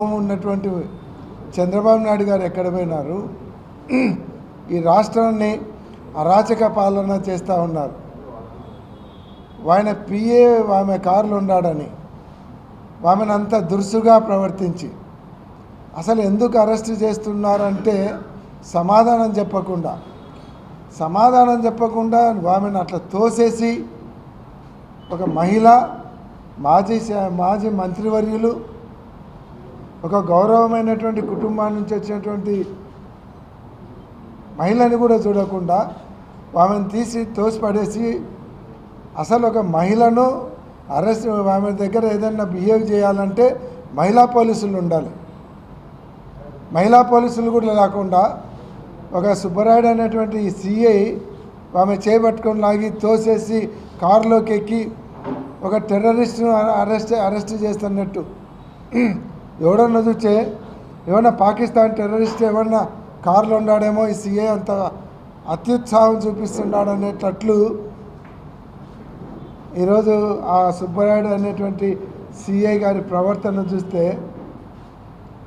ఉన్నటువంటి చంద్రబాబు నాయుడు గారు ఎక్కడ పోయినారు? ఈ రాష్ట్రాన్ని అరాచక పాలన చేస్తూ ఉన్నారు. ఆయన పిఏ ఆమె కారులు ఉన్నాడని ఆమెను అంత దురుసుగా ప్రవర్తించి. అసలు ఎందుకు అరెస్ట్ చేస్తున్నారంటే సమాధానం చెప్పకుండా. సమాధానం చెప్పకుండా ఆమెను అట్లా తోసేసి ఒక మహిళ మాజీ మాజీ మంత్రివర్యులు ఒక గౌరవమైనటువంటి కుటుంబం నుంచి వచ్చినటువంటి మహిళని కూడా చూడకుండా ఆమెను తీసి తోసిపడేసి అసలు ఒక మహిళను అరెస్ట్ ఆమె దగ్గర ఏదైనా బిహేవ్ చేయాలంటే మహిళా పోలీసులు ఉండాలి. మహిళా పోలీసులు కూడా లేకుండా ఒక సుబ్బరాయుడు అనేటువంటి సిఐ ఆమె చేపట్టుకొని లాగి తోసేసి కారులోకి ఎక్కి ఒక టెర్రరిస్ట్ను అరెస్ట్ అరెస్ట్ చేస్తున్నట్టు. ఎవడన్నా చూస్తే ఏమన్నా పాకిస్తాన్ టెర్రరిస్ట్ ఏమన్నా కారులో ఉన్నాడేమో ఈ సీఏ అంత అత్యుత్సాహం చూపిస్తున్నాడు అనేటట్లు ఈరోజు ఆ సుబ్బరాయుడు అనేటువంటి సిఐ గారి ప్రవర్తన చూస్తే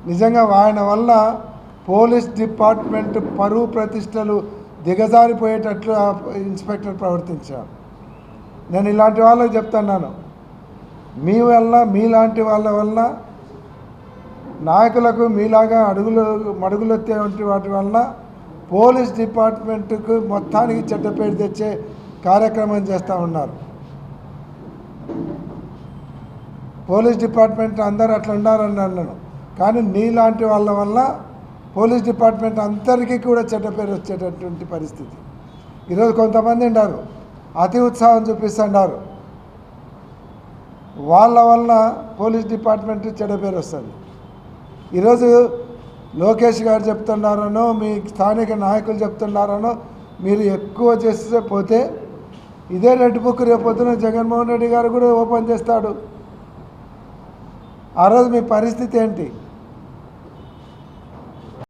నిజంగా ఆయన వల్ల పోలీస్ డిపార్ట్మెంట్ పరువు ప్రతిష్టలు దిగజారిపోయేటట్లు ఆ ఇన్స్పెక్టర్ ప్రవర్తించారు. నేను ఇలాంటి వాళ్ళకి చెప్తున్నాను. మీ వల్ల మీలాంటి వాళ్ళ వల్ల నాయకులకు మీలాగా అడుగులు మడుగులెత్తేటువంటి వాటి వల్ల పోలీస్ డిపార్ట్మెంట్కు మొత్తానికి చెడ్డపేరు తెచ్చే కార్యక్రమం చేస్తూ ఉన్నారు. పోలీస్ డిపార్ట్మెంట్ అందరు అట్లా ఉండాలని అన్నాను. కానీ నీలాంటి వాళ్ళ వల్ల పోలీస్ డిపార్ట్మెంట్ అందరికీ కూడా చెడ్డ పేరు వచ్చేటటువంటి పరిస్థితి. ఈరోజు కొంతమంది ఉన్నారు. అతి ఉత్సాహం చూపిస్తున్నారు వాళ్ళ వల్ల పోలీస్ డిపార్ట్మెంట్ చెడ్డ పేరు వస్తుంది. ఈరోజు లోకేష్ గారు చెప్తున్నారనో మీ స్థానిక నాయకులు చెప్తున్నారనో మీరు ఎక్కువ చేస్తే పోతే ఇదే రెడ్ బుక్ రేపొద్దున జగన్మోహన్ రెడ్డి గారు కూడా ఓపెన్ చేస్తాడు. ఆ రోజు మీ పరిస్థితి ఏంటి?